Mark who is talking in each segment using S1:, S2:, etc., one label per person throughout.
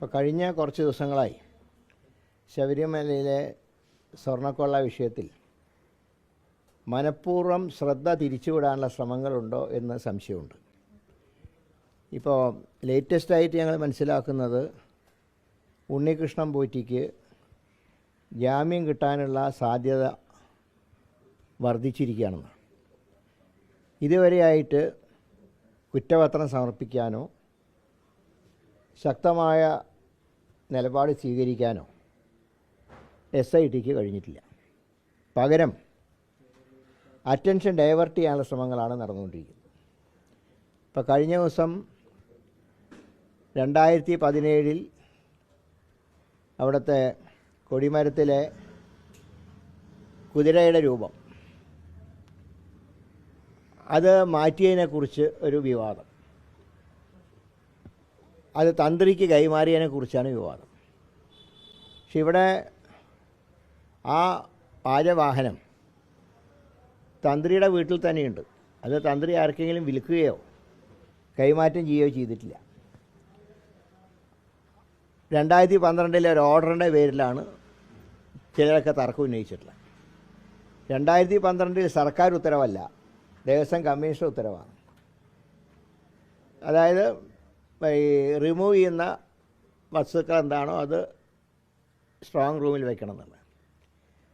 S1: ഇപ്പോൾ കഴിഞ്ഞ കുറച്ച് ദിവസങ്ങളായി ശബരിമലയിലെ സ്വർണക്കൊള്ള വിഷയത്തിൽ മനഃപൂർവം ശ്രദ്ധ തിരിച്ചുവിടാനുള്ള ശ്രമങ്ങളുണ്ടോ എന്ന് സംശയമുണ്ട്. ഇപ്പോൾ ലേറ്റസ്റ്റ് ആയിട്ട് ഞങ്ങൾ മനസ്സിലാക്കുന്നത് ഉണ്ണികൃഷ്ണൻ പോറ്റിക്ക് ജാമ്യം കിട്ടാനുള്ള സാധ്യത വർദ്ധിച്ചിരിക്കുകയാണെന്ന് ഇതുവരെയായിട്ട് കുറ്റപത്രം സമർപ്പിക്കാനോ ശക്തമായ നിലപാട് സ്വീകരിക്കാനോ എസ് ഐ ടിക്ക് കഴിഞ്ഞിട്ടില്ല. പകരം അറ്റൻഷൻ ഡൈവേർട്ട് ചെയ്യാനുള്ള ശ്രമങ്ങളാണ് നടന്നുകൊണ്ടിരിക്കുന്നത്. ഇപ്പോൾ കഴിഞ്ഞ ദിവസം രണ്ടായിരത്തി പതിനേഴിൽ അവിടുത്തെ കൊടിമരത്തിലെ കുതിരയുടെ രൂപം. അത് മാറ്റിയതിനെക്കുറിച്ച് ഒരു വിവാദം. അത് തന്ത്രിക്ക് കൈമാറിയതിനെക്കുറിച്ചാണ് വിവാദം. പക്ഷെ ഇവിടെ ആ പാചവാഹനം തന്ത്രിയുടെ വീട്ടിൽ തന്നെയുണ്ട്. അത് തന്ത്രി ആർക്കെങ്കിലും വിൽക്കുകയോ കൈമാറ്റം ചെയ്യുകയോ ചെയ്തിട്ടില്ല. രണ്ടായിരത്തി പന്ത്രണ്ടിലെ ഒരു ഓർഡറിന്റെ പേരിലാണ് ചിലരൊക്കെ തർക്കം ഉന്നയിച്ചിട്ടുള്ളത്. രണ്ടായിരത്തി പന്ത്രണ്ടിൽ സർക്കാർ ഉത്തരവല്ല ദേവസ്വം കമ്മീഷണർ ഉത്തരവാണ്. അതായത് ഈ റിമൂവ് ചെയ്യുന്ന വസ്തുക്കൾ എന്താണോ അത് സ്ട്രോങ് റൂമിൽ വെക്കണം എന്നാണ്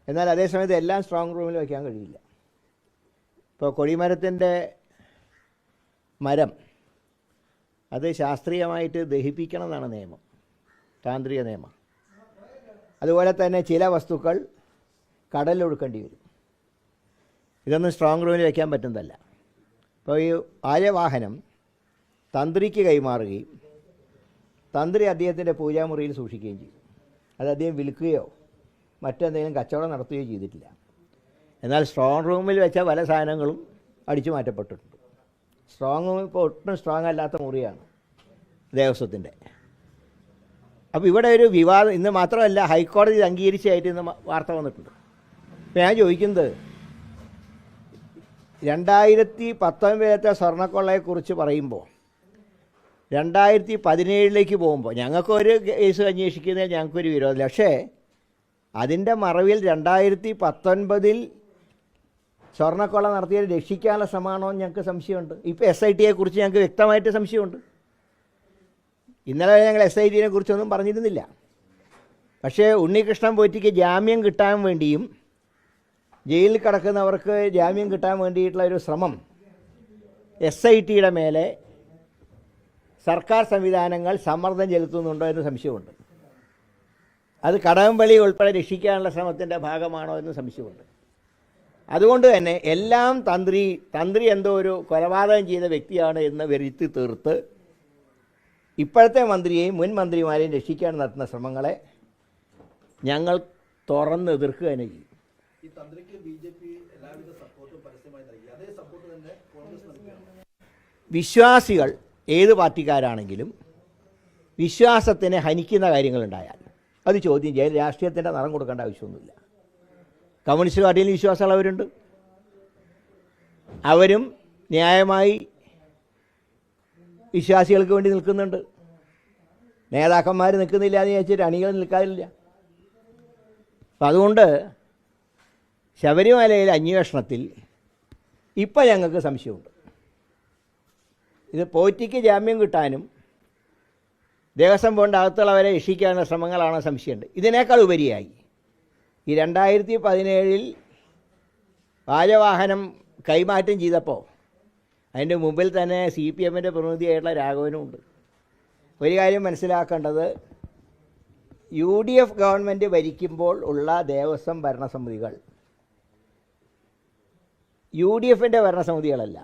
S1: എന്നാൽ അതേസമയത്ത് എല്ലാം സ്ട്രോങ് റൂമിൽ വയ്ക്കാൻ കഴിയില്ല. ഇപ്പോൾ കൊടിമരത്തിന്റെ മരം അത് ശാസ്ത്രീയമായിട്ട് ദഹിപ്പിക്കണം എന്നാണ് നിയമം താന്ത്രിക നിയമം. അതുപോലെ തന്നെ ചില വസ്തുക്കൾ കടലിൽ ഒഴുക്കേണ്ടി വരും. ഇതൊന്നും സ്ട്രോങ് റൂമിൽ വയ്ക്കാൻ പറ്റുന്നതല്ല. അപ്പോൾ ഈ ആര്യവാഹനം തന്ത്രിക്ക് കൈമാറുകയും തന്ത്രി അദ്ദേഹത്തിന്റെ പൂജാമുറിയിൽ സൂക്ഷിക്കുകയും ചെയ്തു. അത് അദ്ദേഹം വിൽക്കുകയോ മറ്റെന്തെങ്കിലും കച്ചവടം നടത്തുകയോ ചെയ്തിട്ടില്ല. എന്നാൽ സ്ട്രോങ് റൂമിൽ വെച്ച പല സാധനങ്ങളും അടിച്ചു മാറ്റപ്പെട്ടിട്ടുണ്ട്. സ്ട്രോങ് റൂം ഇപ്പോൾ ഒട്ടും സ്ട്രോങ് അല്ലാത്ത മുറിയാണ് ദേവസ്വത്തിന്റെ അപ്പോൾ ഇവിടെ ഒരു വിവാദം ഇന്ന് മാത്രമല്ല ഹൈക്കോടതി അംഗീകരിച്ചായിട്ട് ഇന്ന് വാർത്ത വന്നിട്ടുണ്ട്. അപ്പോൾ ഞാൻ ചോദിക്കുന്നത് രണ്ടായിരത്തി പത്തൊൻപതിലത്തെ സ്വർണക്കൊള്ളയെക്കുറിച്ച് പറയുമ്പോൾ രണ്ടായിരത്തി പതിനേഴിലേക്ക് പോകുമ്പോൾ ഞങ്ങൾക്കൊരു കേസ് അന്വേഷിക്കുന്നതിൽ ഞങ്ങൾക്കൊരു വിരോധമില്ല. പക്ഷേ അതിന്റെ മറവിൽ രണ്ടായിരത്തി പത്തൊൻപതിൽ സ്വർണക്കൊള്ള നടത്തിയത് രക്ഷിക്കാനുള്ള ശ്രമമാണോ എന്ന് ഞങ്ങൾക്ക് സംശയമുണ്ട്. ഇപ്പോൾ എസ് ഐ ടിയെ കുറിച്ച് ഞങ്ങൾക്ക് വ്യക്തമായിട്ട് സംശയമുണ്ട്. ഇന്നലെ ഞങ്ങൾ എസ് ഐ ടിനെ കുറിച്ചൊന്നും പറഞ്ഞിരുന്നില്ല. പക്ഷേ ഉണ്ണികൃഷ്ണൻ പോറ്റിക്ക് ജാമ്യം കിട്ടാൻ വേണ്ടിയും ജയിലിൽ കിടക്കുന്നവർക്ക് ജാമ്യം കിട്ടാൻ വേണ്ടിയിട്ടുള്ള ഒരു ശ്രമം എസ് ഐ ടിയുടെ മേലെ സർക്കാർ സംവിധാനങ്ങൾ സമ്മർദ്ദം ചെലുത്തുന്നുണ്ടോ എന്ന് സംശയമുണ്ട്. അത് കടകംപള്ളി ഉൾപ്പെടെ രക്ഷിക്കാനുള്ള ശ്രമത്തിന്റെ ഭാഗമാണോ എന്ന് സംശയമുണ്ട്. അതുകൊണ്ട് തന്നെ എല്ലാം തന്ത്രി തന്ത്രി എന്തോ ഒരു കൊലപാതകം ചെയ്ത വ്യക്തിയാണ് എന്ന് വരുത്തി തീർത്ത് ഇപ്പോഴത്തെ മന്ത്രിയെയും മുൻ മന്ത്രിമാരെയും രക്ഷിക്കാൻ നടത്തുന്ന ശ്രമങ്ങളെ ഞങ്ങൾ തുറന്ന് എതിർക്കുക തന്നെ ചെയ്യും. വിശ്വാസികൾ ഏത് പാർട്ടിക്കാരാണെങ്കിലും വിശ്വാസത്തിനെ ഹനിക്കുന്ന കാര്യങ്ങളുണ്ടായാൽ അത് ചോദ്യം ചെയ്യാൻ രാഷ്ട്രീയത്തിന്റെ നിറം കൊടുക്കേണ്ട ആവശ്യമൊന്നുമില്ല. കമ്മ്യൂണിസ്റ്റ് പാർട്ടിയിൽ വിശ്വാസമുള്ളവരുണ്ട് അവരും ന്യായമായി വിശ്വാസികൾക്ക് വേണ്ടി നിൽക്കുന്നുണ്ട്. നേതാക്കന്മാർ നിൽക്കുന്നില്ല എന്ന് ചോദിച്ചിട്ട് അണികൾ നിൽക്കാറില്ല. അപ്പം അതുകൊണ്ട് ശബരിമലയിലെ അന്വേഷണത്തിൽ ഇപ്പം ഞങ്ങൾക്ക് സംശയമുണ്ട്. ഇത് പോറ്റിക്ക് ജാമ്യം കിട്ടാനും ദേവസ്വം ബോണ്ട് അകത്തുള്ളവരെ രക്ഷിക്കാനുള്ള ശ്രമങ്ങളാണ് സംശയമുണ്ട്. ഇതിനേക്കാൾ ഉപരിയായി ഈ രണ്ടായിരത്തി പതിനേഴിൽ വാജവാഹനം കൈമാറ്റം ചെയ്തപ്പോൾ അതിന്റെ മുമ്പിൽ തന്നെ സി പി എമ്മിന്റെ പ്രതിനിധിയായിട്ടുള്ള രാഘവനും ഉണ്ട്. ഒരു കാര്യം മനസ്സിലാക്കേണ്ടത് യു ഡി എഫ് ഗവൺമെന്റ് ഭരിക്കുമ്പോൾ ഉള്ള ദേവസ്വം ഭരണസമിതികൾ യു ഡി എഫിന്റെ ഭരണസമിതികളല്ല.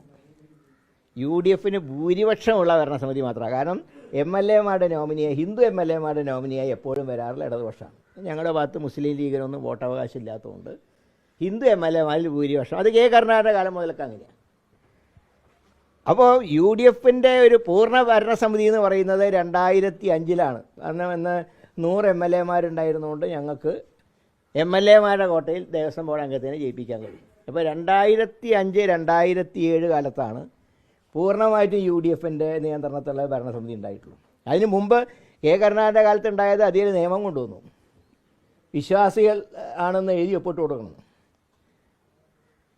S1: യു ഡി എഫിന് ഭൂരിപക്ഷമുള്ള ഭരണസമിതി മാത്രമാണ്. കാരണം എം എൽ എമാരുടെ നോമിനിയായി ഹിന്ദു എം എൽ എമാരുടെ നോമിനിയായി എപ്പോഴും വരാറുള്ള ഇടതുപക്ഷമാണ്. ഞങ്ങളുടെ ഭാഗത്ത് മുസ്ലിം ലീഗിനൊന്നും വോട്ടവകാശം ഇല്ലാത്തതുകൊണ്ട് ഹിന്ദു എം എൽ എമാരിൽ ഭൂരിപക്ഷം. അത് കെ കരുണാകരന്റെ കാലം മുതലൊക്കെ അങ്ങനെയാണ്. അപ്പോൾ യു ഡി എഫിന്റെ ഒരു പൂർണ ഭരണസമിതി എന്ന് പറയുന്നത് രണ്ടായിരത്തി അഞ്ചിലാണ് കാരണം ഇന്ന് നൂറ് എം എൽ എമാരുണ്ടായിരുന്നുകൊണ്ട് ഞങ്ങൾക്ക് എം എൽ എമാരുടെ കോട്ടയിൽ ദേവസ്വം ബോർഡ് അംഗത്തിനെ ജയിപ്പിക്കാൻ കഴിയും. അപ്പോൾ രണ്ടായിരത്തി അഞ്ച് രണ്ടായിരത്തി ഏഴ് കാലത്താണ് പൂർണമായിട്ടും യു ഡി എഫിന്റെ നിയന്ത്രണത്തിലുള്ള ഭരണസമിതി ഉണ്ടായിട്ടുള്ളൂ. അതിന് മുമ്പ് കെ. കരുണാകരന്റെ കാലത്ത് ഉണ്ടായത് അതിൽ നിയമം കൊണ്ടുവന്നു. വിശ്വാസികൾ ആണെന്ന് എഴുതി ഒപ്പിട്ട് കൊടുക്കണം.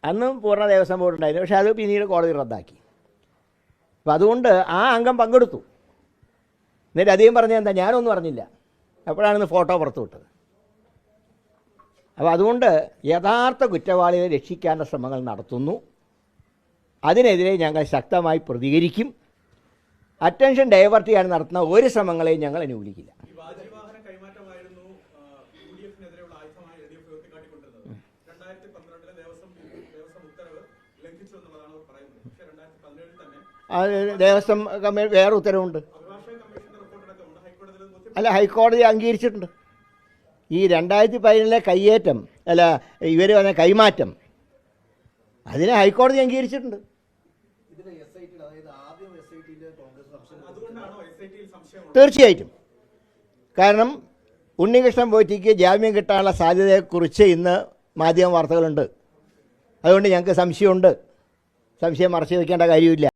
S1: അന്നും പൂർണ ദേവസ്വം ബോർഡ് ഉണ്ടായിരുന്നു. പക്ഷേ അത് പിന്നീട് കോടതി റദ്ദാക്കി. അപ്പം അതുകൊണ്ട് ആ അംഗം പങ്കെടുത്തു. എന്നിട്ട് അധികം പറഞ്ഞ എന്താ? ഞാനൊന്നും പറഞ്ഞില്ല അപ്പോഴാണ് ഫോട്ടോ പുറത്തു വിട്ടത്. അപ്പോൾ അതുകൊണ്ട് യഥാർത്ഥ കുറ്റവാളികളെ രക്ഷിക്കാനുള്ള ശ്രമങ്ങൾ നടത്തുന്നു. അതിനെതിരെ ഞങ്ങൾ ശക്തമായി പ്രതികരിക്കും. അറ്റൻഷൻ ഡൈവേർട്ട് ചെയ്യാൻ നടത്തുന്ന ഒരു ശ്രമങ്ങളെയും ഞങ്ങൾ അനുകൂലിക്കില്ല.
S2: ദേവസ്വം
S1: കമ്മീഷൻ വേറെ ഉത്തരവുണ്ട്. അല്ല ഹൈക്കോടതി അംഗീകരിച്ചിട്ടുണ്ട്. ഈ രണ്ടായിരത്തി പതിനേഴിലെ കയ്യേറ്റം അല്ല ഇവർ വന്ന കൈമാറ്റം അതിനെ ഹൈക്കോടതി അംഗീകരിച്ചിട്ടുണ്ട്. തീർച്ചയായിട്ടും. കാരണം ഉണ്ണികൃഷ്ണൻ പോയിട്ടേക്ക് ജാമ്യം കിട്ടാനുള്ള സാധ്യതയെക്കുറിച്ച് ഇന്ന് മാധ്യമ വാർത്തകളുണ്ട്. അതുകൊണ്ട് ഞങ്ങൾക്ക് സംശയമുണ്ട്. സംശയം മറച്ചു വയ്ക്കേണ്ട കാര്യമില്ല.